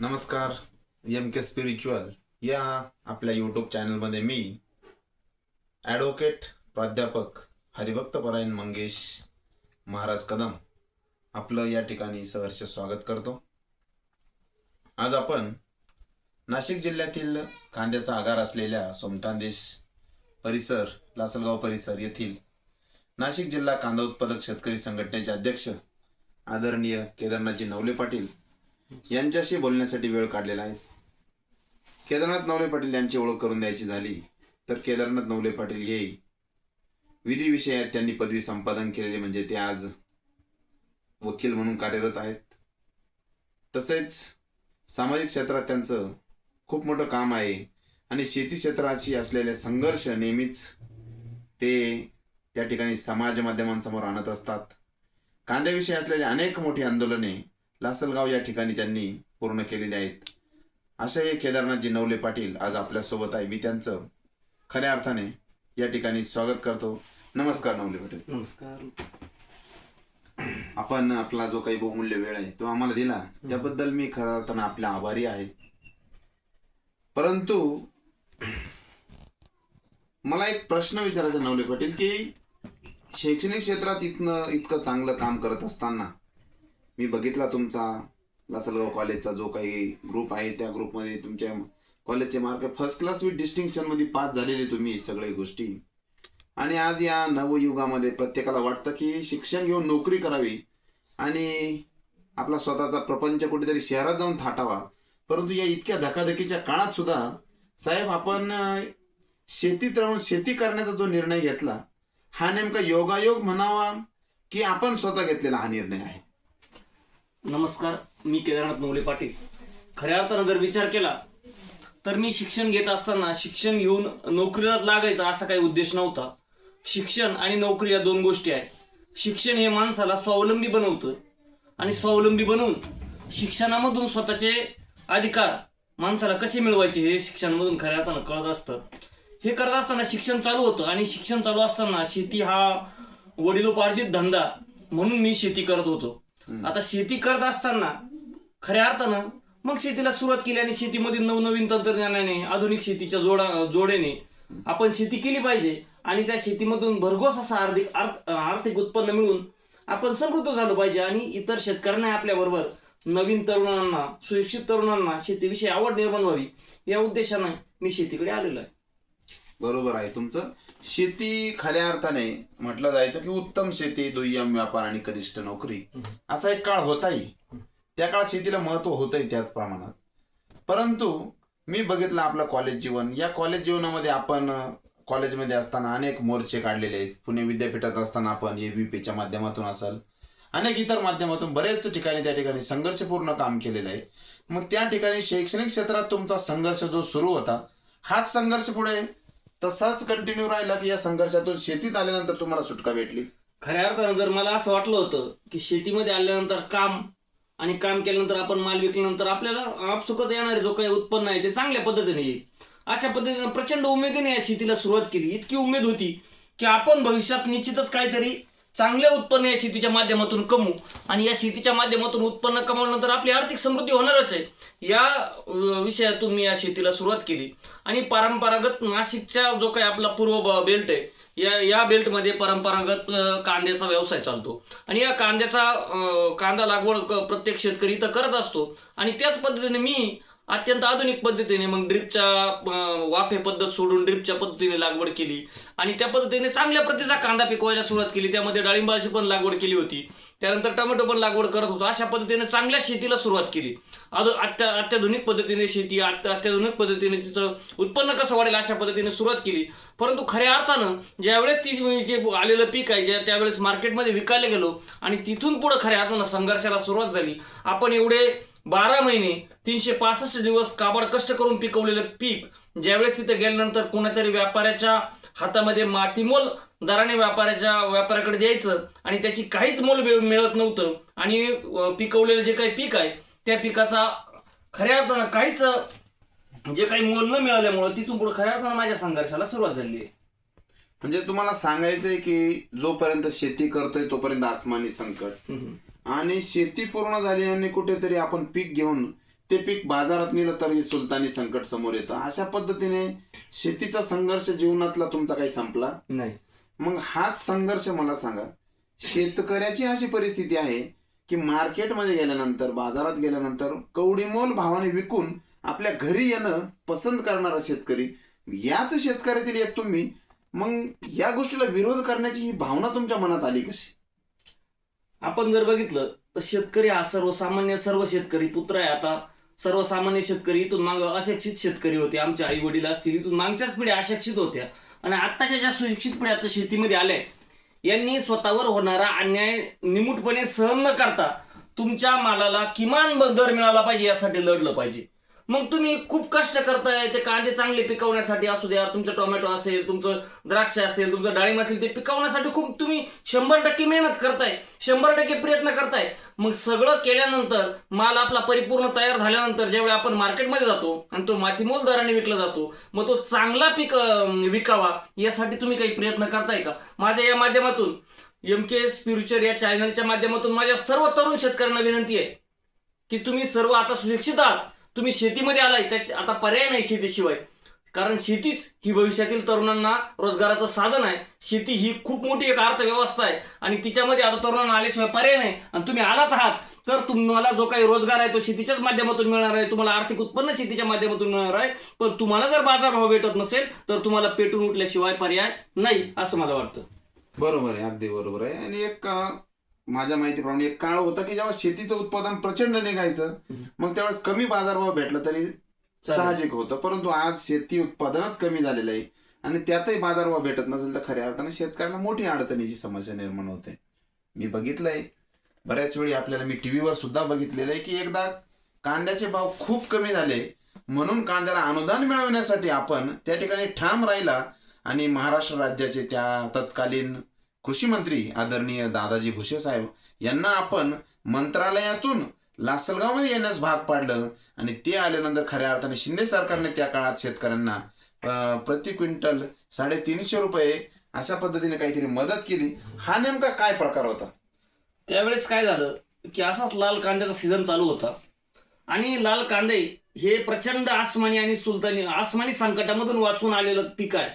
नमस्कार एम के स्पिरिच्युअल या आपल्या यूट्यूब चॅनलमध्ये मी ॲडव्होकेट प्राध्यापक हरिभक्त परायण मंगेश महाराज कदम आपलं या ठिकाणी सहर्ष स्वागत करतो. आज आपण नाशिक जिल्ह्यातील कांद्याचा आगार असलेल्या सोमठानदेश परिसर लासलगाव परिसर येथील नाशिक जिल्हा कांदा उत्पादक शेतकरी संघटनेचे अध्यक्ष आदरणीय केदारनाथजी नवले पाटील यांच्याशी बोलण्यासाठी वेळ काढलेला आहे. केदारनाथ नवले पाटील यांची ओळख करून द्यायची झाली तर केदारनाथ नवले पाटील हे विधी विषयात त्यांनी पदवी संपादन केलेली म्हणजे ते आज वकील म्हणून कार्यरत आहेत. तसेच सामाजिक क्षेत्रात त्यांचं खूप मोठं काम आहे आणि शेती क्षेत्राशी असलेले संघर्ष नेहमीच ते त्या ठिकाणी समाज माध्यमांसमोर आणत असतात. कांद्याविषयी असलेली अनेक मोठी आंदोलने लासलगाव या ठिकाणी त्यांनी पूर्ण केलेली आहेत. असे हे केदारनाथजी नवले पाटील आज आपल्यासोबत आहे. मी त्यांचं खऱ्या अर्थाने या ठिकाणी स्वागत करतो. नमस्कार नवले पाटील. नमस्कार. आपण आपला जो काही बहुमूल्य वेळ आहे तो आम्हाला दिला. त्याबद्दल मी खऱ्या अर्थानं आपल्या आभारी आहे. परंतु मला एक प्रश्न विचारायचा नवले पाटील की शैक्षणिक क्षेत्रात इथनं इतकं चांगलं काम करत असताना मी बघितला तुमचा लासलगाव कॉलेजचा जो काही ग्रुप आहे त्या ग्रुपमध्ये तुमच्या कॉलेजचे मार्क फर्स्ट क्लास विथ डिस्टिंक्शनमध्ये पास झालेले तुम्ही सगळे गोष्टी. आणि आज या नवयुगामध्ये प्रत्येकाला वाटतं की शिक्षण घेऊन नोकरी करावी आणि आपला स्वतःचा प्रपंच कुठेतरी शहरात जाऊन थाटावा. परंतु या इतक्या धकाधकीच्या काळात सुद्धा साहेब आपण शेतीत राहून शेती करण्याचा जो निर्णय घेतला हा नेमका योगायोग म्हणावा की आपण स्वतः घेतलेला हा निर्णय आहे? नमस्कार मी केदारनाथ नवले पाटील. खऱ्या अर्थानं जर विचार केला तर मी शिक्षण घेत असताना शिक्षण घेऊन नोकरीलाच लागायचा असा काही उद्देश नव्हता. शिक्षण आणि नोकरी या दोन गोष्टी आहेत. शिक्षण हे माणसाला स्वावलंबी बनवतं आणि स्वावलंबी बनवून शिक्षणामधून स्वतःचे अधिकार माणसाला कसे मिळवायचे हे शिक्षणामधून खऱ्या अर्थानं कळत असतं. हे करत असताना शिक्षण चालू होतं आणि शिक्षण चालू असताना शेती हा वडिलोपार्जित धंदा म्हणून मी शेती करत होतो. आता शेती करत असताना खऱ्या अर्थानं मग शेतीला सुरुवात केली आणि शेतीमध्ये नवनवीन तंत्रज्ञानाने आधुनिक शेतीच्या जोडा जोडेने आपण शेती केली पाहिजे आणि त्या शेतीमधून भरघोस असा आर्थिक आर्थ- आर्थिक उत्पन्न मिळून आपण समृद्ध झालो पाहिजे आणि इतर शेतकऱ्यांना आपल्याबरोबर नवीन तरुणांना सुशिक्षित तरुणांना शेतीविषयी आवड निर्माण व्हावी या उद्देशाने मी शेतीकडे आलेलो आहे. बरोबर आहे. तुमचं शेती खऱ्या अर्थाने म्हटलं जायचं की उत्तम शेती दुय्यम व्यापार आणि कनिष्ठ नोकरी. असा एक काळ होताही. त्या काळात शेतीला महत्त्व होतंही त्याच प्रमाणात. परंतु मी बघितलं आपलं कॉलेज जीवन. या कॉलेज जीवनामध्ये आपण कॉलेजमध्ये असताना अनेक मोर्चे काढलेले आहेत. पुणे विद्यापीठात असताना आपण एबीपीच्या माध्यमातून असाल. अनेक इतर माध्यमातून बरेच ठिकाणी त्या ठिकाणी संघर्षपूर्ण काम केलेलं आहे. मग त्या ठिकाणी शैक्षणिक क्षेत्रात तुमचा संघर्ष जो सुरू होता हाच संघर्ष पुढे तसाच कंटिन्यू राहिला की या संघर्षातून शेतीत आल्यानंतर तुम्हाला सुटका भेटली? खऱ्या अर्थानं जर मला असं वाटलं होतं की शेतीमध्ये आल्यानंतर काम आणि काम केल्यानंतर आपण माल विकल्यानंतर आपल्याला आपसुकच येणारे जो काही उत्पन्न आहे ते चांगल्या पद्धतीने येईल. अशा पद्धतीने प्रचंड उमेदीने या शेतीला सुरुवात केली. इतकी उमेद होती की आपण भविष्यात निश्चितच काहीतरी चांगले उत्पन्न या शेतीच्या माध्यमातून कमवू. आणि या शेतीच्या माध्यमातून उत्पन्न कमवल्यानंतर आपली आर्थिक समृद्धी होणारच आहे. या विषयातून मी या शेतीला सुरुवात केली. आणि परंपरागत नाशिकचा जो काही आपला पूर्व बेल्ट आहे या या बेल्टमध्ये परंपरागत कांद्याचा व्यवसाय चालतो. आणि या कांद्याचा कांदा लागवड प्रत्येक शेतकरी इथं करत असतो. आणि त्याच पद्धतीने मी अत्यंत आधुनिक पद्धतीने मग ड्रिपच्या वाफे पद्धत सोडून ड्रिपच्या पद्धतीने लागवड केली. आणि त्या पद्धतीने चांगल्या प्रतीचा कांदा पिकवायला सुरुवात केली. त्यामध्ये डाळिंबाची पण लागवड केली होती. त्यानंतर टोमॅटो पण लागवड करत होतो. अशा पद्धतीने चांगल्या शेतीला सुरुवात केली. अदो अत्या अत्याधुनिक पद्धतीने शेती अत्याधुनिक पद्धतीने तिचं उत्पन्न कसं वाढेल अशा पद्धतीने सुरुवात केली. परंतु खऱ्या अर्थानं ज्यावेळेस ती जे आलेलं पीक आहे ज्या त्यावेळेस मार्केटमध्ये विकायला गेलो आणि तिथून पुढे खऱ्या अर्थानं संघर्षाला सुरुवात झाली आपण एवढे बारा महिने तीनशे पासष्ट दिवस काबाड कष्ट करून पिकवलेलं पीक ज्यावेळेस तिथे गेल्यानंतर कोणातरी व्यापाऱ्याच्या हातामध्ये मातीमोल दराने व्यापाऱ्याच्या व्यापाऱ्याकडे द्यायचं आणि त्याची काहीच मोल मिळ- मिळत नव्हतं. आणि पिकवलेलं जे काही पीक आहे त्या पिकाचा खऱ्या अर्थानं काहीच जे काही मोल न मिळाल्यामुळं तिथून पुढे खऱ्या अर्थानं माझ्या संघर्षाला सुरुवात झाली आहे. म्हणजे तुम्हाला सांगायचंय की जोपर्यंत शेती करतोय तोपर्यंत आसमानी संकट. आणि शेती पूर्ण झाली आणि कुठेतरी आपण पीक घेऊन ते पीक बाजारात नेलं तर हे सुलतानी संकट समोर येतं. अशा पद्धतीने शेतीचा संघर्ष जीवनातला तुमचा काही संपला? नाही. मग हाच संघर्ष मला सांगा. शेतकऱ्याची अशी परिस्थिती आहे की मार्केटमध्ये गेल्यानंतर बाजारात गेल्यानंतर कवडीमोल भावाने विकून आपल्या घरी येणं पसंत करणारा शेतकरी याच शेतकऱ्यातील एक तुम्ही. मग या गोष्टीला विरोध करण्याची ही भावना तुमच्या मनात आली कशी? आपण जर बघितलं तर शेतकरी हा सर्वसामान्य सर्व शेतकरी पुत्र आहे. आता सर्वसामान्य शेतकरी इथून माग अशिक्षित शेतकरी होते. आमचे आई वडील असतील इथून मागच्याच पिढ्या अशिक्षित होत्या. आणि आत्ताच्या ज्या सुशिक्षित पिढ्या आता शेतीमध्ये आल्या यांनी स्वतःवर होणारा अन्याय निमूटपणे सहन न करता तुमच्या मालाला किमान दर मिळाला पाहिजे यासाठी लढलं पाहिजे. मग तुम्ही खूप कष्ट करताय ते कांदे चांगले पिकवण्यासाठी असू द्या तुमचं टोमॅटो असेल तुमचं द्राक्ष असेल तुमचं डाळिंब असेल ते पिकवण्यासाठी खूप तुम्ही शंभर टक्के मेहनत करताय शंभर टक्के प्रयत्न करताय. मग सगळं केल्यानंतर माल आपला परिपूर्ण तयार झाल्यानंतर ज्यावेळी आपण मार्केटमध्ये जातो आणि तो मातीमोल दराने विकला जातो मग तो चांगला पीक विकावा यासाठी तुम्ही काही प्रयत्न करताय का? माझ्या या माध्यमातून एम के फ्युचर या चॅनलच्या माध्यमातून माझ्या सर्व तरुण शेतकऱ्यांना विनंती आहे की तुम्ही सर्व आता सुशिक्षित आहात. तुम्ही शेतीमध्ये आलाय त्याची आता पर्याय नाही शेतीशिवाय. कारण शेतीच ही भविष्यातील तरुणांना रोजगाराचं साधन आहे. शेती ही खूप मोठी एक अर्थव्यवस्था आहे. आणि तिच्यामध्ये आता तरुणांना आल्याशिवाय पर्याय नाही. आणि तुम्ही आलाच आहात तर तुम्हाला जो काही रोजगार आहे तो शेतीच्याच माध्यमातून मिळणार आहे. तुम्हाला आर्थिक उत्पन्न शेतीच्या माध्यमातून मिळणार आहे. पण तुम्हाला जर बाजारभाव भेटत नसेल तर तुम्हाला पेटून उठल्याशिवाय पर्याय नाही असं मला वाटतं. बरोबर आहे अगदी बरोबर आहे. आणि एक माझ्या माहितीप्रमाणे एक काळ होता की जेव्हा शेतीचं उत्पादन प्रचंड निघायचं. मग त्यावेळेस कमी बाजारभाव भेटला तरी साहजिक होतं. परंतु आज शेती उत्पादनच कमी झालेलं आहे आणि त्यातही बाजारभाव भेटत नसेल तर खऱ्या अर्थाने शेतकऱ्याला मोठी अडचणीची समस्या निर्माण होते. मी बघितलंय. बऱ्याच वेळी आपल्याला मी टीव्हीवर सुद्धा बघितलेलं आहे की एकदा कांद्याचे भाव खूप कमी झाले म्हणून कांद्याला अनुदान मिळवण्यासाठी आपण त्या ठिकाणी ठाम राहिला आणि महाराष्ट्र राज्याचे त्या तत्कालीन कृषी मंत्री आदरणीय दादाजी भुसे साहेब यांना आपण मंत्रालयातून लासलगावमध्ये येण्यास भाग पाडलं आणि ते आल्यानंतर खऱ्या अर्थाने शिंदे सरकारने त्या काळात शेतकऱ्यांना प्रति क्विंटल साडेतीनशे रुपये अशा पद्धतीने काहीतरी मदत केली. हा नेमका काय प्रकार होता? त्यावेळेस काय झालं की असाच लाल कांद्याचा सीझन चालू होता आणि लाल कांदे हे प्रचंड आसमानी आणि सुलतानी आसमानी संकटामधून वाचून आलेलं पीक आहे.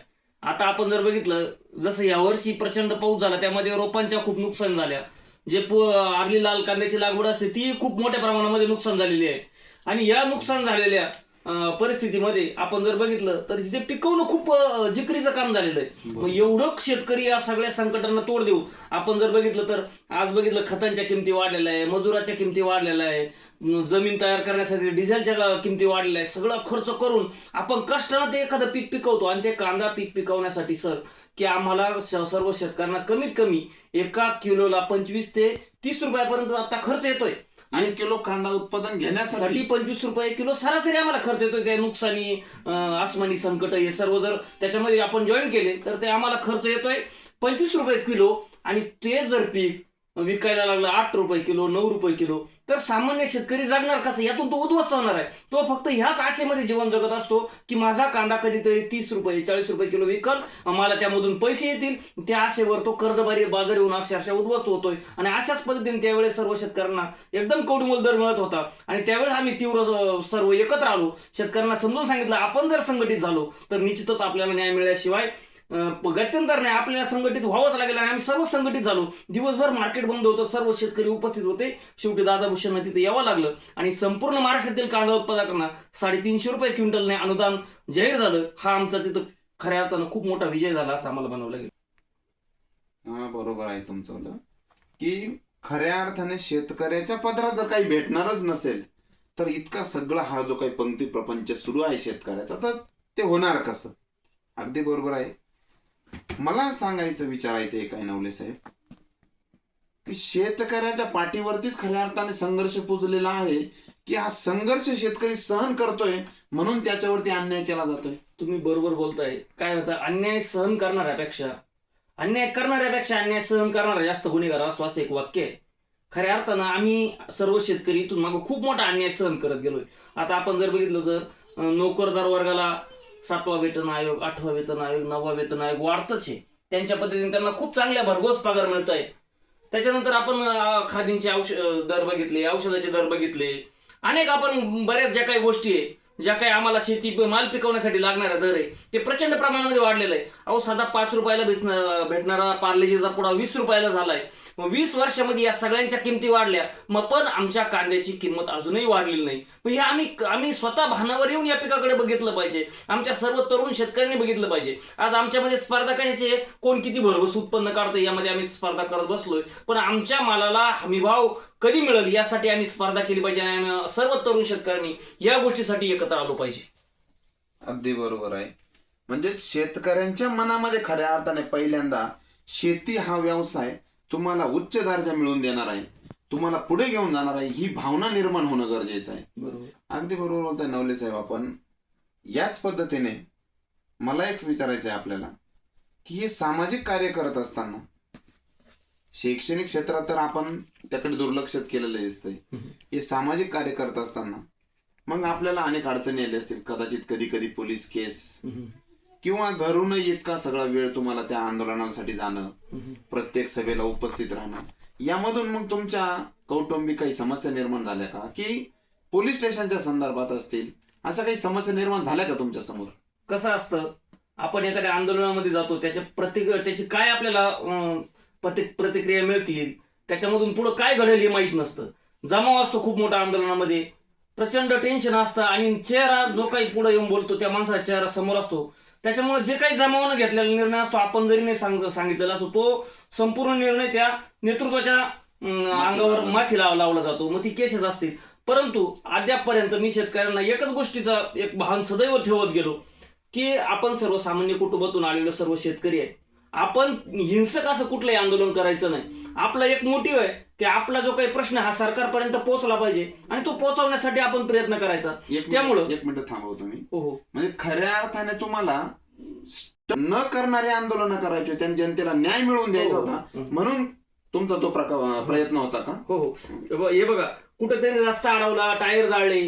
आता आपण जर बघितलं जसं यावर्षी प्रचंड पाऊस झाला त्यामध्ये रोपांच्या खूप नुकसान झाल्या. जे पु- आरली लाल कांद्याची लागवड असते ती खूप मोठ्या प्रमाणामध्ये नुकसान झालेली आहे. आणि या नुकसान झालेल्या परिस्थितीमध्ये आपण जर बघितलं तर तिथे पिकवणं खूप जिकरीचं काम झालेलं आहे. मग एवढं शेतकरी या सगळ्या संकटांना तोड देऊ आपण जर बघितलं तर आज बघितलं खतांच्या किमती वाढलेल्या आहे मजुराच्या किमती वाढलेल्या आहे जमीन तयार करण्यासाठी डिझेलच्या किमती वाढलेल्या आहे सगळं खर्च करून आपण कष्टानं ते एखादं पीक पिकवतो आणि ते कांदा पीक पिकवण्यासाठी सर की आम्हाला सर्व शेतकऱ्यांना कमीत कमी एका किलोला पंचवीस ते तीस रुपयापर्यंत आता खर्च येतोय. आणि किलो कांदा उत्पादन घेण्यासाठी साठी पंचवीस रुपये किलो सरासरी आम्हाला खर्च येतोय त्या नुकसानी अं, आसमानी संकट हे सर्व जर त्याच्यामध्ये आपण जॉईन केले तर ते आम्हाला खर्च येतोय पंचवीस रुपये किलो आणि ते जर पीक विकायला लागलं आठ रुपये किलो नऊ रुपये किलो. तर सामान्य शेतकरी जगणार कसं? यातून तो उद्ध्वस्त होणार आहे. तो फक्त ह्याच आशेमध्ये जीवन जगत असतो की माझा कांदा कधीतरी तीस रुपये चाळीस रुपये किलो विकल मला त्यामधून पैसे येतील. त्या आशेवर तो कर्जबारी बाजार येऊन अक्षरशः उद्ध्वस्त होतोय. आणि अशाच पद्धतीने त्यावेळेस सर्व शेतकऱ्यांना एकदम कवडीमोल दर मिळत होता. आणि त्यावेळेस आम्ही तीव्र सर्व एकत्र आलो. शेतकऱ्यांना समजून सांगितलं आपण जर संघटित झालो तर निश्चितच आपल्याला न्याय मिळाल्याशिवाय गत्यंतर नाही आपल्याला संघटित व्हावंच लागेल आणि आम्ही सर्व संघटित झालो. दिवसभर मार्केट बंद होतं सर्व शेतकरी उपस्थित होते. शेवटी दादा भूषण तिथे यावं लागलं. आणि संपूर्ण महाराष्ट्रातील कांदा उत्पादकांना साडेतीनशे रुपये क्विंटलने अनुदान जाहीर झालं. हा आमचा तिथं खऱ्या अर्थानं खूप मोठा विजय झाला असं आम्हाला बनावं लागेल. हा बरोबर आहे तुमचं की खऱ्या अर्थाने शेतकऱ्याच्या पदरात जर काही भेटणारच नसेल तर इतका सगळा हा जो काही पंक्ती प्रपंच सुरू आहे शेतकऱ्याचा तर ते होणार कसं? अगदी बरोबर आहे. मला सांगायचं विचारायचं एक काय नवले साहेब की शेतकऱ्याच्या पाठीवरतीच खऱ्या अर्थाने संघर्ष पुजलेला आहे की हा संघर्ष शेतकरी सहन करतोय म्हणून त्याच्यावरती अन्याय केला जातोय? तुम्ही बरोबर बोलताय. काय होतं? अन्याय सहन करणाऱ्यापेक्षा अन्याय करणाऱ्यापेक्षा अन्याय सहन करणारा जास्त गुन्हेगार असतो असं एक वाक्य आहे. खऱ्या अर्थानं आम्ही सर्व शेतकरी इथून मागं खूप मोठा अन्याय सहन करत गेलोय. आता आपण जर बघितलं तर नोकरदार वर्गाला सातवा वेतन आयोग आठवा वेतन आयोग नववा वेतन आयोग वाढतच आहे. त्यांच्या पद्धतीने त्यांना खूप चांगल्या भरघोस पगार मिळत आहे त्याच्यानंतर आपण खादींचे औषध दर बघितले औषधाचे दर बघितले. अनेक आपण बऱ्याच ज्या काही गोष्टी आहे ज्या काही आम्हाला शेती माल पिकवण्यासाठी लागणारा दर आहे ते प्रचंड प्रमाणामध्ये वाढलेलं आहे. अहो साधा पाच रुपयाला भेटणार भेटणारा पार्लेजीचा पुडा वीस रुपयाला झालाय. मग वीस वर्षामध्ये या सगळ्यांच्या किमती वाढल्या. मग पण आमच्या कांद्याची किंमत अजूनही वाढलेली नाही. मग हे आम्ही आम्ही स्वतः भानावर येऊन या पिकाकडे बघितलं पाहिजे. आमच्या सर्व तरुण शेतकऱ्यांनी बघितलं पाहिजे. आज आमच्यामध्ये स्पर्धा कशाची आहे? कोण किती भरघोस उत्पन्न काढतं यामध्ये आम्ही स्पर्धा करत बसलोय. पण आमच्या मालाला हमीभाव कधी मिळेल यासाठी आम्ही स्पर्धा केली पाहिजे आणि सर्व तरुण शेतकऱ्यांनी या गोष्टीसाठी एकत्र आलो पाहिजे. अगदी बरोबर आहे. म्हणजे शेतकऱ्यांच्या मनामध्ये खऱ्या अर्थाने पहिल्यांदा शेती हा व्यवसाय तुम्हाला उच्च दर्जा मिळवून देणार आहे तुम्हाला पुढे घेऊन जाणार आहे ही भावना निर्माण होणं गरजेचं आहे. बरोबर. अगदी बरोबर बोलताय नवले साहेब आपण. याच पद्धतीने मला एक विचारायचं आहे आपल्याला की हे सामाजिक कार्य करत असताना शैक्षणिक क्षेत्रात तर आपण त्याकडे दुर्लक्षित केलेलं दिसतंय. हे सामाजिक कार्य करत असताना मग आपल्याला अनेक अडचणी आल्या असतील कदाचित कधी कधी पोलीस केस किंवा घरूनही इतका सगळा वेळ तुम्हाला त्या आंदोलनासाठी जाणं प्रत्येक सभेला उपस्थित राहणं यामधून मग तुमच्या कौटुंबिक काही समस्या निर्माण झाल्या का? की पोलीस स्टेशनच्या संदर्भात असतील अशा काही समस्या निर्माण झाल्या का तुमच्यासमोर? कसं असतं आपण एखाद्या आंदोलनामध्ये जातो त्याच्या प्रतिक त्याची काय आपल्याला अं, प्रति- प्रतिक्रिया मिळतील त्याच्यामधून पुढे काय घडेल हे माहीत नसतं. जमाव असतो खूप मोठा आंदोलनामध्ये. प्रचंड टेन्शन असतं आणि चेहरा जो काही पुढे येऊन बोलतो त्या माणसाचा चेहरा समोर असतो. त्याच्यामुळे जे काही जमावानं घेतलेला निर्णय असतो आपण जरी नाही सांग सांगितलेला असतो तो संपूर्ण निर्णय त्या नेतृत्वाच्या अंगावर. माथी लाव लावला जातो. मग ती केसेस असतील. परंतु अद्यापपर्यंत मी शेतकऱ्यांना एकच गोष्टीचा एक भान सदैव ठेवत गेलो की आपण सर्वसामान्य कुटुंबातून आलेलो सर्व शेतकरी आहे आपण हिंसक असं कुठलंही आंदोलन करायचं नाही. आपला एक मोटिव्ह आहे की आपला जो काही प्रश्न हा सरकारपर्यंत पोहोचला पाहिजे आणि तो पोहोचवण्यासाठी आपण प्रयत्न करायचा. एक त्यामुळं- एक मिनिट थांबवतो मी हो हो म्हणजे खऱ्या अर्थाने तुम्हाला न करणारे आंदोलन करायचे आणि जनतेला न्याय मिळवून द्यायचा होता. म्हणून तुमचा तो प्रकार प्रयत्न होता का? हो हो. हे बघ- कुठेतरी रस्ता अडवला टायर जाळले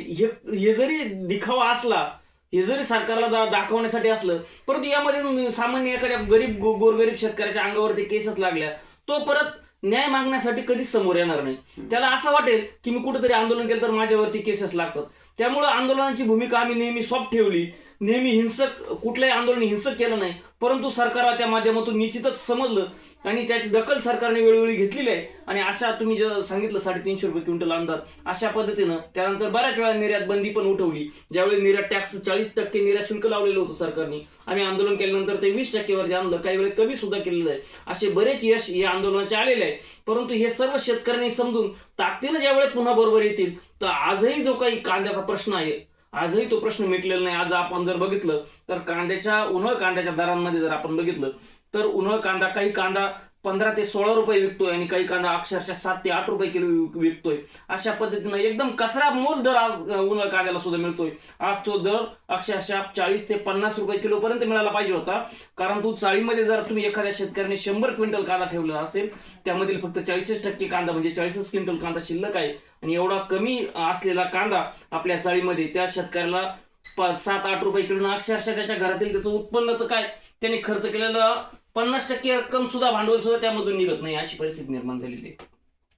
हे जरी दिखावा असला हे जरी सरकारला दाखवण्यासाठी असलं परंतु यामध्ये सामान्य एखाद्या गरीब गोरगरीब शेतकऱ्याच्या अंगावरती केसेस लागल्या तो परत न्याय मागण्यासाठी कधीच समोर येणार नाही. त्याला असं वाटेल की मी कुठेतरी आंदोलन केलं तर माझ्यावरती केसेस लागतात. त्यामुळं आंदोलनाची भूमिका आम्ही नेहमी सॉफ्ट ठेवली. नेहमी हिंसक कुठलंही आंदोलन हिंसक केलं नाही. परंतु सरकारला त्या माध्यमातून निश्चितच समजलं आणि त्याची दखल सरकारने वेळोवेळी घेतलेली आहे. आणि अशा तुम्ही जे सांगितलं साडेतीनशे रुपये क्विंटल अंदाज अशा पद्धतीनं त्यानंतर बऱ्याच वेळा निर्यात बंदी पण उठवली. ज्यावेळी निर्यात टॅक्स चाळीस टक्के निर्यात शुल्क लावलेलं होतं सरकारने आम्ही आंदोलन केल्यानंतर ते वीस टक्केवरती आणलं. काही वेळेस कमी सुद्धा केलेलं आहे. असे बरेच यश या आंदोलनाचे आलेले आहे. परंतु हे सर्व शेतकऱ्यांनी समजून ताकदीनं ज्यावेळेस पुन्हा बरोबर येतील तर आजही जो काही कांद्याचा प्रश्न आहे आजही तो प्रश्न मिटलेला नाही. आज आपण जर बघितलं तर कांद्याच्या उन्हाळ कांद्याच्या दरांमध्ये जर आपण बघितलं तर उन्हाळ कांदा काही कांदा पंधरा ते सोळा रुपये विकतोय आणि काही कांदा अक्षरशः सात ते आठ रुपये किलो विकतोय. अशा पद्धतीनं एकदम कचरा मोल दर आज उन्हाळ कांद्याला सुद्धा मिळतोय. आज तो दर अक्षरशः चाळीस ते पन्नास रुपये किलो पर्यंत मिळाला पाहिजे होता. कारण तू चाळीमध्ये जर तुम्ही एखाद्या शेतकऱ्याने शंभर क्विंटल कांदा ठेवलेला असेल त्यामधील फक्त चाळीसच टक्के कांदा म्हणजे चाळीसच क्विंटल कांदा शिल्लक आहे. आणि एवढा कमी असलेला कांदा आपल्या चाळीमध्ये त्या शेतकऱ्याला सात आठ रुपये किलो अक्षरशः त्याच्या घरातील त्याचं उत्पन्न तर काय? त्याने खर्च केलेलं पन्नास टक्के रक्कम सुद्धा भांडवल सुद्धा त्यामधून निघत नाही अशी परिस्थिती निर्माण झालेली आहे.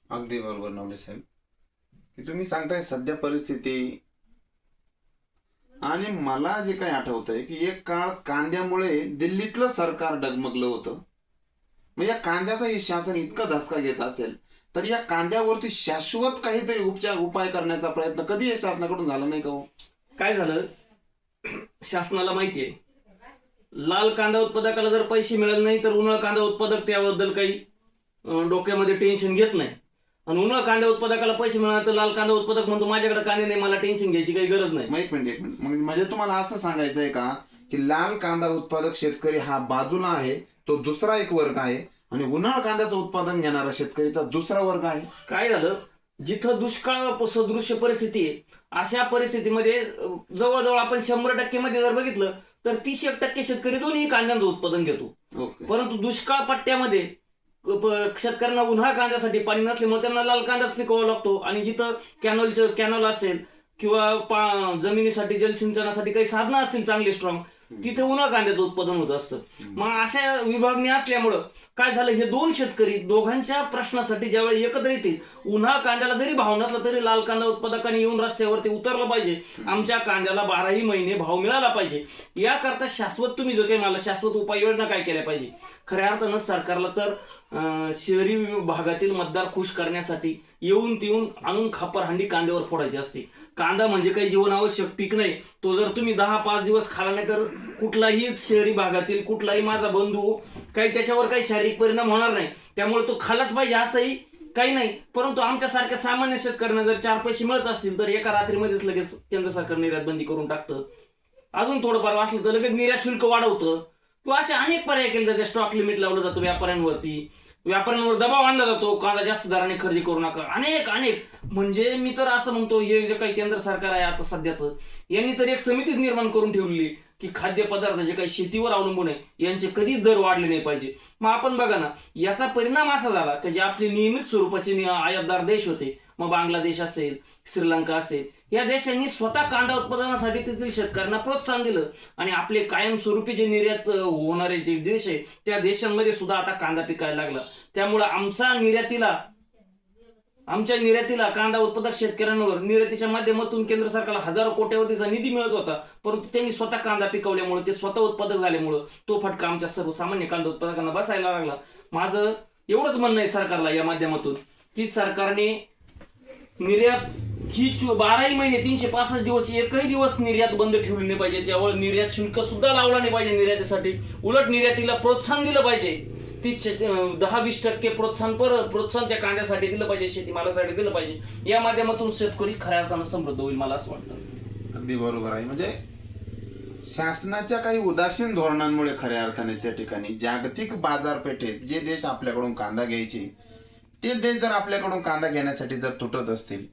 अगदी बरोबर नवले साहेब. की तुम्ही सांगताय सध्या परिस्थिती. आणि मला जे काही आठवत आहे की एक काळ कांद्यामुळे दिल्लीतलं सरकार डगमगलं होतं. मग या कांद्याचा हे शासन इतका धसका घेत असेल. तर या कांद्यावरती शाश्वत काहीतरी उपचार उपाय करण्याचा प्रयत्न कधी या शासनाकडून झाला नाही का हो? काय झालं? शासनाला माहिती आहे लाल कांदा उत्पादकाला जर पैसे मिळाले नाही तर उन्हाळ कांदा उत्पादक त्याबद्दल काही डोक्यामध्ये टेन्शन घेत नाही. आणि उन्हाळ कांदा उत्पादकाला पैसे मिळाले तर लाल कांदा उत्पादक म्हणतो माझ्याकडे कांदे नाही मला टेन्शन घ्यायची काही गरज नाही. एक मिनिट एक मिनिट. मग म्हणजे तुम्हाला असं सांगायचं आहे का की लाल कांदा उत्पादक शेतकरी हा बाजूला आहे तो दुसरा एक वर्ग आहे आणि उन्हाळ कांद्याचं उत्पादन घेणारा शेतकरीचा दुसरा वर्ग आहे. काय झालं? जिथं दुष्काळ सदृश्य परिस्थिती आहे अशा परिस्थितीमध्ये जवळजवळ आपण शंभर टक्के मध्ये जर बघितलं तर तीस एक टक्के शेतकरी दोन्ही कांद्यांचं उत्पादन घेतो. परंतु दुष्काळ पट्ट्यामध्ये शेतकऱ्यांना उन्हाळ कांद्यासाठी पाणी नसल्यामुळे त्यांना लाल कांदाच पिकवावा लागतो. आणि जिथं कॅनलचं कॅनल असेल किंवा जमिनीसाठी जलसिंचनासाठी काही साधनं असतील चांगली स्ट्रॉंग तिथे उन्हाळ कांद्याचं उत्पादन होत असतं. मग अशा विभागणी असल्यामुळं काय झालं हे दोन शेतकरी दोघांच्या प्रश्नासाठी ज्यावेळी एकत्र येतील उन्हाळ कांद्याला जरी भाव नसला तरी लाल कांदा उत्पादकांनी येऊन रस्त्यावरती उतरलं पाहिजे. आमच्या कांद्याला बाराही महिने भाव मिळाला पाहिजे. याकरता शाश्वत तुम्ही जो काही मला शाश्वत उपाययोजना काय केल्या पाहिजे? खऱ्या अर्थानं सरकारला तर शहरी भागातील मतदार खुश करण्यासाठी येऊन तिऊन आणून खापर हांडी कांद्यावर फोडायची असते. कांदा म्हणजे काही जीवनावश्यक पीक नाही. तो जर तुम्ही दहा पाच दिवस खाला नाही तर कुठलाही शहरी भागातील कुठलाही माझा बंधू काही त्याच्यावर काही शारीरिक परिणाम होणार नाही. त्यामुळे तो खालाच पाहिजे असंही काही नाही. परंतु आमच्यासारख्या सामान्य शेतकऱ्यांना जर चार पैसे मिळत असतील तर एका रात्रीमध्येच लगेच केंद्र सरकार निर्यात बंदी करून टाकतं. अजून थोडंफार वाचलं तर लगेच निर्यात शुल्क वाढवतं. किंवा असे अनेक पर्याय केले जाते स्टॉक लिमिट लावलं जातं व्यापाऱ्यांवरती. व्यापाऱ्यांवर दबाव आणला जातो. कांदा जास्त दराने खरेदी करू नका. अनेक अनेक. म्हणजे मी तर असं म्हणतो हे जे काही केंद्र सरकार आहे आता सध्याचं यांनी तर एक समितीच निर्माण करून ठेवली की खाद्यपदार्थ जे काही शेतीवर अवलंबून आहे यांचे कधीच दर वाढले नाही पाहिजे. मग आपण बघा ना याचा परिणाम असा झाला की जे आपले नियमित स्वरूपाचे आयातदार देश होते मग बांगलादेश असेल श्रीलंका असेल या देशांनी स्वतः कांदा उत्पादनासाठी तेथील शेतकऱ्यांना प्रोत्साहन दिलं आणि आपले कायमस्वरूपी जे निर्यात होणारे जे देश आहे त्या देशांमध्ये सुद्धा आता कांदा पिकायला लागला. त्यामुळे आमचा निर्यातीला आमच्या निर्यातीला कांदा उत्पादक शेतकऱ्यांवर निर्यातीच्या माध्यमातून केंद्र सरकारला हजारो कोट्यावधीचा निधी मिळत होता. परंतु त्यांनी स्वतः कांदा पिकवल्यामुळे ते स्वतः उत्पादक झाल्यामुळं तो फटका आमच्या सर्वसामान्य कांदा उत्पादकांना बसायला लागला. माझं एवढंच म्हणणं आहे सरकारला या माध्यमातून की सरकारने निर्यात ही बाराही महिने तीनशे पासष्ट दिवस एकही दिवस निर्यात बंद ठेवली नाही पाहिजे. त्यावर निर्यात शुल्क सुद्धा लावला नाही पाहिजे निर्यातीसाठी. उलट निर्यातीला प्रोत्साहन दिलं पाहिजे. ती दहा वीस टक्के प्रोत्साहन पर प्रोत्साहन त्या कांद्यासाठी दिलं पाहिजे शेतीमालासाठी दिलं पाहिजे. या माध्यमातून शेतकरी खऱ्या अर्थानं समृद्ध होईल मला असं वाटतं. अगदी बरोबर आहे. म्हणजे शासनाच्या काही उदासीन धोरणांमुळे खऱ्या अर्थाने त्या ठिकाणी जागतिक बाजारपेठेत जे देश आपल्याकडून कांदा घ्यायचे ते देश जर आपल्याकडून कांदा घेण्यासाठी जर तुटत असतील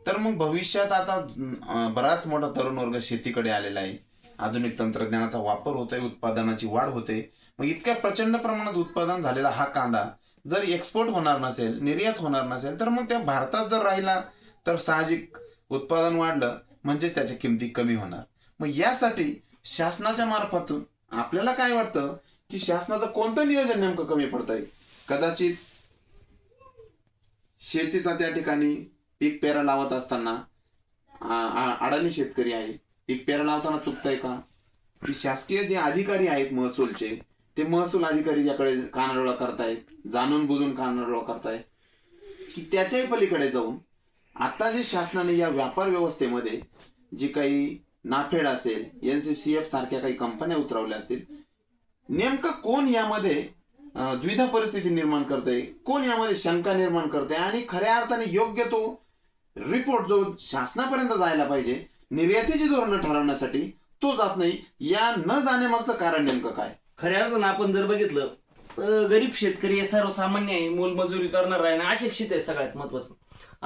तर मग भविष्यात आता बराच मोठा तरुण वर्ग शेतीकडे आलेला आहे. आधुनिक तंत्रज्ञानाचा वापर होतोय उत्पादनाची वाढ होते. मग इतक्या प्रचंड प्रमाणात उत्पादन झालेला हा कांदा जर एक्सपोर्ट होणार नसेल निर्यात होणार नसेल तर मग त्या भारतात जर राहिला तर साहजिक उत्पादन वाढलं म्हणजेच त्याच्या किमती कमी होणार. मग यासाठी शासनाच्या मार्फतून आपल्याला काय वाटतं की शासनाचं कोणतं नियोजन नेमकं कमी पडतंय? कदाचित शेतीचा त्या ठिकाणी पीक पेरा लावत असताना अडाणी शेतकरी आहे. पीक पेरा लावताना चुकतंय का? की शासकीय जे अधिकारी आहेत महसूलचे ते महसूल अधिकारी ज्याकडे कानाडोळा करतायत जाणून बुजून कानाडोळा करतायत की त्याच्याही पलीकडे जाऊन आता जे शासनाने या व्यापार व्यवस्थेमध्ये जी काही नाफेड असेल एन सी सी एफ सारख्या काही कंपन्या उतरवल्या असतील नेमकं कोण यामध्ये द्विधा परिस्थिती निर्माण करते. कोण यामध्ये शंका निर्माण करते? आणि खऱ्या अर्थाने योग्य तो रिपोर्ट जो शासनापर्यंत जायला पाहिजे निर्यातीची धोरणं ठरवण्यासाठी तो जात नाही. या न जाण्यामागचं कारण नेमकं काय? खऱ्या अर्थानं आपण जर बघितलं तर गरीब शेतकरी हे सर्वसामान्य आहे मोलमजुरी करणार आहे आणि अशिक्षित आहे सगळ्यात महत्वाचं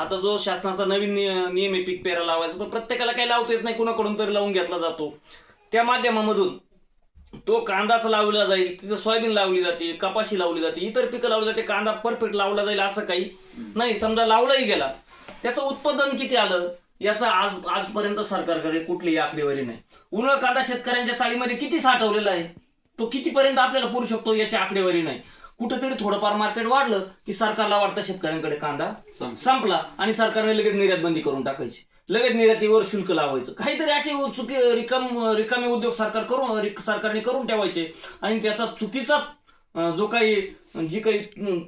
आता जो शासनाचा नवीन नियम आहे पीक पेरा लावायचा तो प्रत्येकाला काही लावता येत नाही कुणाकडून तरी लावून घेतला जातो. त्या माध्यमामधून तो कांदाच लावला जाईल तिथं सोयाबीन लावली जाते कपाशी लावली जाते इतर पिकं लावली जाते कांदा परफेक्ट लावला जाईल असं काही नाही. समजा लावलाही गेला त्याचं उत्पादन किती आलं? याचा आज आजपर्यंत सरकारकडे कुठलीही आकडेवारी नाही. उन्हाळ कांदा शेतकऱ्यांच्या चाळीमध्ये किती साठवलेला आहे? तो कितीपर्यंत आपल्याला पुरू शकतो याची आकडेवारी नाही. कुठेतरी थोडंफार मार्केट वाढलं की सरकारला वाटतं शेतकऱ्यांकडे कांदा संपला. आणि सरकारने लगेच निर्यात बंदी करून टाकायची. लगेच निर्यातीवर शुल्क लावायचं. काहीतरी असे चुकी रिकाम रिकामे उद्योग सरकार करून रिक- सरकारने करून ठेवायचे. आणि त्याचा चुकीचा जो काही जी काही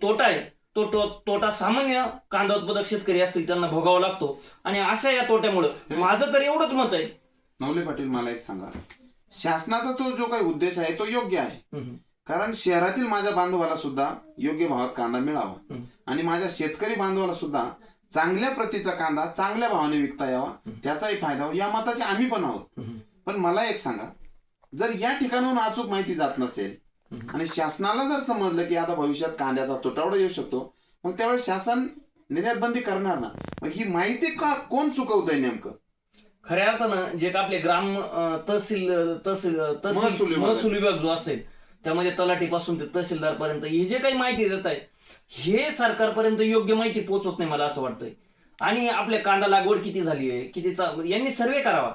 तोटा आहे तो तो तोटा सामान्य कांदा उत्पादक शेतकरी असतील त्यांना भोगावा लागतो. आणि अशा या तोट्यामुळं माझं तर एवढंच मत आहे. नवले पाटील मला एक सांगा. शासनाचा तो जो काही उद्देश आहे तो योग्य आहे. कारण शहरातील माझ्या बांधवाला सुद्धा योग्य भावात कांदा मिळावा. आणि माझ्या शेतकरी बांधवाला सुद्धा चांगल्या प्रतीचा कांदा चांगल्या भावाने विकता यावा त्याचाही फायदा हो या मताचे आम्ही पण आहोत. पण मला एक सांगा जर या ठिकाणून अचूक माहिती जात नसेल. आणि शासनाला जर समजलं की आता भविष्यात कांद्याचा तुटवडा येऊ शकतो मग त्यावेळेस शासन निर्यात बंदी करणार ना मग ही माहिती का कोण चुकवतंय नेमकं खऱ्या अर्थानं जे का आपले ग्राम तहसील तहसील तहसील. महसूल विभाग जो असेल त्यामध्ये तलाठीपासून ते तहसीलदार पर्यंत हे जे काही माहिती देत आहे हे सरकारपर्यंत योग्य माहिती पोहोचत नाही मला असं वाटतंय. आणि आपल्या कांदा लागवड किती झाली आहे? कितीचा यांनी सर्वे करावा.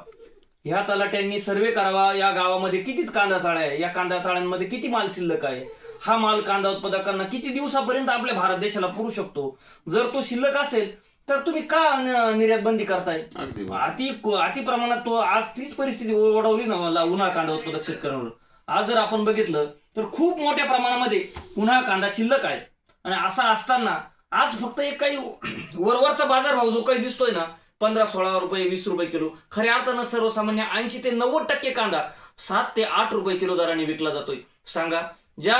ह्या तलाट्यांनी सर्वे करावा. या गावामध्ये कितीच कांदा चाळ्या आहे? या कांदा चाळ्यांमध्ये किती माल शिल्लक आहे? हा माल कांदा उत्पादकांना किती दिवसापर्यंत आपल्या भारत देशाला पुरू शकतो? जर तो शिल्लक असेल तर तुम्ही का निर्यात बंदी करताय. अति अति प्रमाणात तो आज तीच परिस्थिती ओढवली ना मला उन्हाळ कांदा उत्पादक शेतकऱ्यांवर. आज जर आपण बघितलं तर खूप मोठ्या प्रमाणामध्ये उन्हाळ कांदा शिल्लक आहे. आणि असा असताना आज फक्त एक काही वरवरचा बाजारभाव जो काही दिसतोय ना पंधरा सोळा रुपये वीस रुपये किलो खऱ्या अर्थानं सर्वसामान्य ऐंशी ते नव्वद टक्के कांदा सात ते आठ रुपये किलो दराने विकला जातोय. सांगा ज्या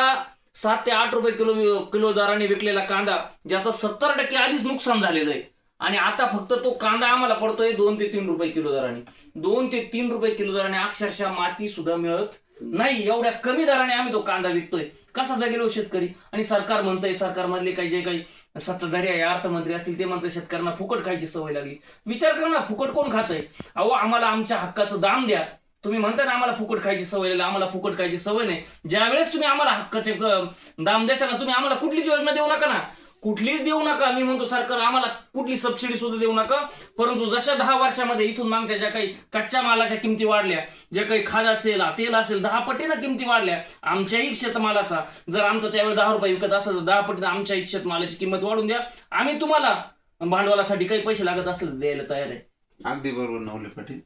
सात ते आठ रुपये किलो किलो दराने विकलेला कांदा ज्याचा सत्तर टक्के आधीच नुकसान झालेलं आहे आणि आता फक्त तो कांदा आम्हाला पडतोय दोन ते तीन रुपये किलो दराने. दोन ते तीन रुपये किलो दराने अक्षरशः माती सुद्धा मिळत नाही एवढ्या कमी दराने आम्ही तो कांदा विकतोय. कसा जगेलो शेतकरी? आणि सरकार म्हणतंय सरकारमधले काही जे काही सत्ताधारी आहे अर्थमंत्री असतील ते म्हणतात शेतकऱ्यांना फुकट खायची सवय लागली. विचार करा ना फुकट कोण खातंय? अहो आम्हाला आमच्या हक्काचं दाम द्या. तुम्ही म्हणता ना आम्हाला फुकट खायची सवय लागली. आम्हाला फुकट खायची सवय नाही. ज्यावेळेस तुम्ही आम्हाला हक्काचे दाम द्याल ना तुम्ही आम्हाला कुठलीच योजना देऊ नका ना. कुठलीच देऊ नका. मी म्हणतो सरकार आम्हाला कुठली सबसिडी सुद्धा देऊ नका. परंतु जशा दहा वर्षामध्ये इथून मागच्या ज्या काही कच्च्या मालाच्या किमती वाढल्या ज्या काही खाद असेल तेल असेल दहा पटीनं किमती वाढल्या आमच्याही शेतमालाचा जर आमचं त्यावेळेस दहा रुपये विकत असेल तर दहा पटीनं आमच्याही शेतमालाची किंमत वाढून द्या. आम्ही तुम्हाला भांडवलासाठी काही पैसे लागत असले तर द्यायला तयार आहे. अगदी बरोबर नवले पाटील.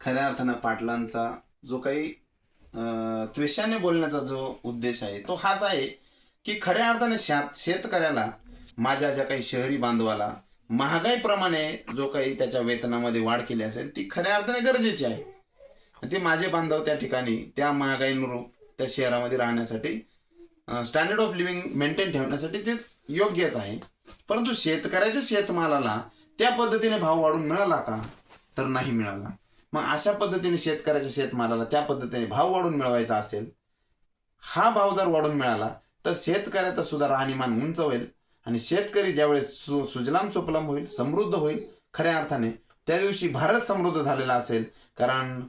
खऱ्या अर्थानं पाटलांचा जो काही अं, त्वेषाने बोलण्याचा जो उद्देश आहे तो हाच आहे की खऱ्या अर्थाने शेत शेतकऱ्याला माझ्या ज्या काही शहरी बांधवाला महागाईप्रमाणे जो काही त्याच्या वेतनामध्ये वाढ केली असेल ती खऱ्या अर्थाने गरजेची आहे. ते माझे बांधव त्या ठिकाणी त्या महागाईनुरूप त्या शहरामध्ये राहण्यासाठी स्टँडर्ड ऑफ लिव्हिंग मेंटेन ठेवण्यासाठी ते योग्यच आहे. परंतु शेतकऱ्याच्या शेतमालाला त्या पद्धतीने भाव वाढून मिळाला का? तर नाही मिळाला. मग अशा पद्धतीने शेतकऱ्याच्या शेतमालाला त्या पद्धतीने भाव वाढून मिळवायचा असेल हा भाव जर वाढून मिळाला तर शेतकऱ्याचा सुद्धा राहणीमान उंच होईल. आणि शेतकरी ज्यावेळेस सु सुजलाम सुफलाम होईल समृद्ध होईल खऱ्या अर्थाने त्या दिवशी भारत समृद्ध झालेला असेल. कारण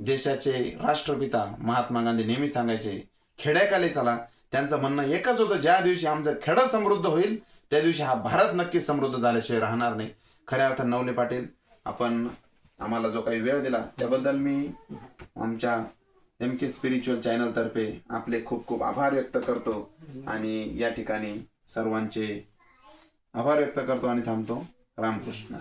देशाचे राष्ट्रपिता महात्मा गांधी नेहमी सांगायचे खेड्याकाले चला. त्यांचं म्हणणं एकच होतं ज्या दिवशी आमचं खेडं समृद्ध होईल त्या दिवशी हा भारत नक्की समृद्ध झाल्याशिवाय राहणार नाही. खऱ्या अर्थानं नवले पाटील आपण आम्हाला जो काही वेळ दिला त्याबद्दल मी आमच्या एम के स्पिरिच्युअल चॅनल तर्फे आपले खूप खूप आभार व्यक्त करतो. आणि या ठिकाणी सर्वांचे आभार व्यक्त करतो आणि थांबतो. रामकृष्ण